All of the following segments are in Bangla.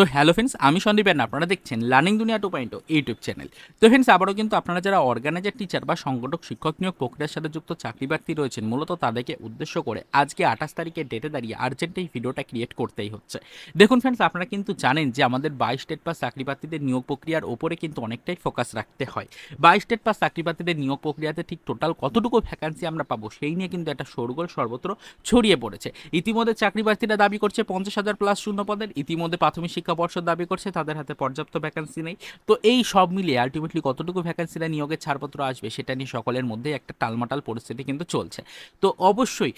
তো হ্যালো ফ্রেন্ডস আমি সন্দীপ and আপনারা দেখছেন learning Duniya two point YouTube channel তো ফ্রেন্ডস আবারও কিন্তু আপনারা যারা অর্গানাইজার টিচার বা সংগঠক, শিক্ষক নিয়োগ প্রক্রিয়ার সাথে যুক্ত চাকরি প্রার্থী রয়েছেন, মূলত তাদেরকে উদ্দেশ্য করে আজকে আঠাশ তারিখে ডেটে দাঁড়িয়ে আর্জেন্ট এই ভিডিওটা ক্রিয়েট করতেই হচ্ছে। দেখুন ফ্রেন্ডস আপনারা কিন্তু জানেন যে আমাদের বাইশ স্টেট পাস চাকরি প্রার্থীদের নিয়োগ প্রক্রিয়ার ওপরে কিন্তু অনেকটাই ফোকাস রাখতে হয়। বাইশ স্টেট পাস চাকরি প্রার্থীদের নিয়োগ প্রক্রিয়াতে ঠিক টোটাল কতটুকু ভ্যাকান্সি আমরা পাবো, সেই নিয়ে কিন্তু একটা শোরগোল সর্বত্র ছড়িয়ে পড়েছে। ইতিমধ্যে চাকরি প্রার্থীরা দাবি করছে পঞ্চাশ হাজার প্লাস শূন্য পদের, ইতিমধ্যে প্রাথমিক শিক্ষা পর্ষদ দাবি করছে, তাদের হাতে পর্যাপ্ত ভ্যাকান্সি নেই। তো এই সব মিলিয়ে আলটিমেটলি কতটুকু ভ্যাকান্সিরা নিয়োগের ছাড়পত্র আসবে, সেটা নিয়ে সকলের মধ্যে একটা টালমাটাল পরিস্থিতি কিন্তু চলছে। তো অবশ্যই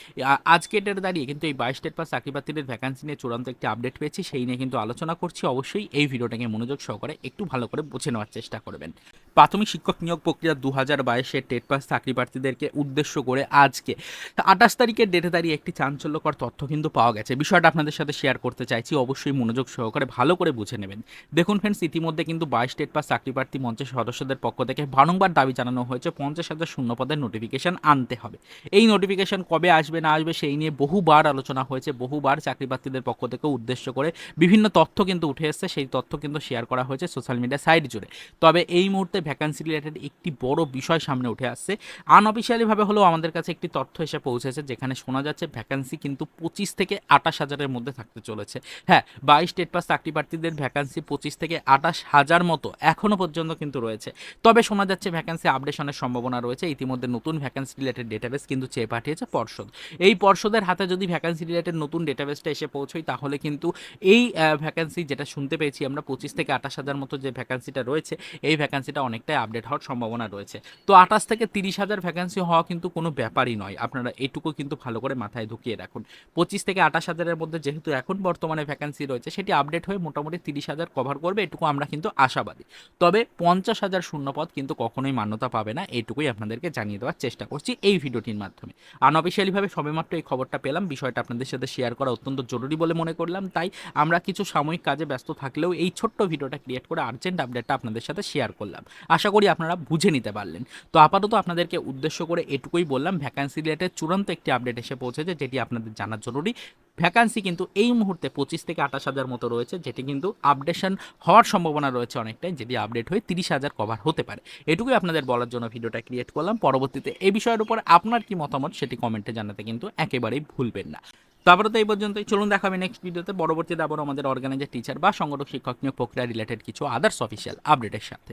আজকে এটার দাঁড়িয়ে কিন্তু এই বাইশ স্টেট পাস চাকরি বাতিলের ভ্যাকান্সি নিয়ে চূড়ান্ত একটি আপডেট পেয়েছি, সেই নিয়ে কিন্তু আলোচনা করছি। অবশ্যই এই ভিডিওটাকে মনোযোগ সহকারে একটু ভালো করে বুঝে নেওয়ার চেষ্টা করবেন। প্রাথমিক শিক্ষক নিয়োগ প্রক্রিয়া দু হাজার বাইশের টেট পাস চাকরি প্রার্থীদেরকে উদ্দেশ্য করে আজকে আঠাশ তারিখের ডেটে দাঁড়িয়ে একটি চাঞ্চল্যকর তথ্য কিন্তু পাওয়া গেছে। বিষয়টা আপনাদের সাথে শেয়ার করতে চাইছি, অবশ্যই মনোযোগ সহকারে ভালো করে বুঝে নেবেন। দেখুন ফ্রেন্ডস ইতিমধ্যে কিন্তু বাইশ টেট পাস চাকরি প্রার্থী মঞ্চের সদস্যদের পক্ষ থেকে বারংবার দাবি জানানো হয়েছে, পঞ্চাশ হাজার শূন্য পদের নোটিফিকেশন আনতে হবে। এই নোটিফিকেশন কবে আসবে, না আসবে, সেই নিয়ে বহুবার আলোচনা হয়েছে, বহুবার চাকরি প্রার্থীদের পক্ষ থেকে উদ্দেশ্য করে বিভিন্ন তথ্য কিন্তু উঠে এসছে, সেই তথ্য কিন্তু শেয়ার করা হয়েছে সোশ্যাল মিডিয়া সাইট জুড়ে। তবে এই মুহূর্তে ভ্যাকান্সি রিলেটেড একটি বড় বিষয় সামনে উঠে আসছে। আনঅফিসিয়ালিভাবে হলেও আমাদের কাছে একটি তথ্য এসে পৌঁছেছে, যেখানে শোনা যাচ্ছে ভ্যাকান্সি কিন্তু পঁচিশ থেকে আঠাশ হাজারের মধ্যে থাকতে চলেছে। হ্যাঁ বাইশ স্টেট পাস চাকরি প্রার্থীদের ভ্যাকান্সি পঁচিশ থেকে আঠাশ হাজার মতো এখনও পর্যন্ত কিন্তু রয়েছে। তবে শোনা যাচ্ছে ভ্যাকান্সি আপডেশনের সম্ভাবনা রয়েছে। ইতিমধ্যে নতুন ভ্যাকান্সি রিলেটেড ডেটাবেস কিন্তু চেয়ে পাঠিয়েছে পর্ষদ। এই পর্ষদের হাতে যদি ভ্যাকান্সি রিলেটেড নতুন ডেটাবেসটা এসে পৌঁছয়, তাহলে কিন্তু এই ভ্যাকান্সি যেটা শুনতে পেয়েছি আমরা, পঁচিশ থেকে আঠাশ হাজার মতো যে ভ্যাকান্সিটা রয়েছে, এই ভ্যাকান্সিটা অনেকটাই আপডেট হওয়ার সম্ভাবনা রয়েছে। তো আঠাশ থেকে তিরিশ হাজার ভ্যাকান্সি হওয়া কিন্তু কোনো ব্যাপারই নয়। আপনারা এটুকু কিন্তু ভালো করে মাথায় ঢুকিয়ে রাখুন। পঁচিশ থেকে আঠাশ হাজারের মধ্যে যেহেতু এখন বর্তমানে ভ্যাকান্সি রয়েছে, সেটি আপডেট হয়ে মোটামুটি তিরিশ হাজার কভার করবে, এটুকু আমরা কিন্তু আশাবাদী। তবে পঞ্চাশ হাজার শূন্যপদ কিন্তু কখনোই মান্যতা পাবে না, এটুকুই আপনাদেরকে জানিয়ে দেওয়ার চেষ্টা করছি এই ভিডিওটির মাধ্যমে। আনঅফিসিয়ালিভাবে সবেমাত্র এই খবরটা পেলাম, বিষয়টা আপনাদের সাথে শেয়ার করা অত্যন্ত জরুরি বলে মনে করলাম। তাই আমরা কিছু সাময়িক কাজে ব্যস্ত থাকলেও এই ছোট্ট ভিডিওটা ক্রিয়েট করে আর্জেন্ট আপডেটটা আপনাদের সাথে শেয়ার করলাম। আশা করি আপনারা বুঝে নিতে পারলেন। তো আপাতত আপনাদেরকে উদ্দেশ্য করে এটুকুই বললাম ভ্যাকান্সি রিলেটেড চূড়ান্ত একটি আপডেট এসে পৌঁছেছে, যেটি আপনাদের জানা জরুরি। ভ্যাকান্সি কিন্তু এই মুহূর্তে পঁচিশ থেকে আঠাশ হাজার মতো রয়েছে, যেটি কিন্তু আপডেশন হওয়ার সম্ভাবনা রয়েছে অনেকটাই যেটি আপডেট হয়ে তিরিশ হাজার কভার হতে পারে। এটুকুই আপনাদের বলার জন্য ভিডিওটা ক্রিয়েট করলাম। পরবর্তীতে এই বিষয়ের উপর আপনার কি মতামত সেটি কমেন্টে জানাতে কিন্তু একেবারেই ভুলবেন না। তারপরে তো এই পর্যন্তই, চলুন দেখাবে নেক্সট ভিডিওতে পরবর্তীতে আবার আমাদের অর্গানাইজার টিচার বা সংগঠক, শিক্ষক নিয়োগ প্রক্রিয়া রিলেটেড কিছু আদার্স অফিসিয়াল আপডেটের সাথে।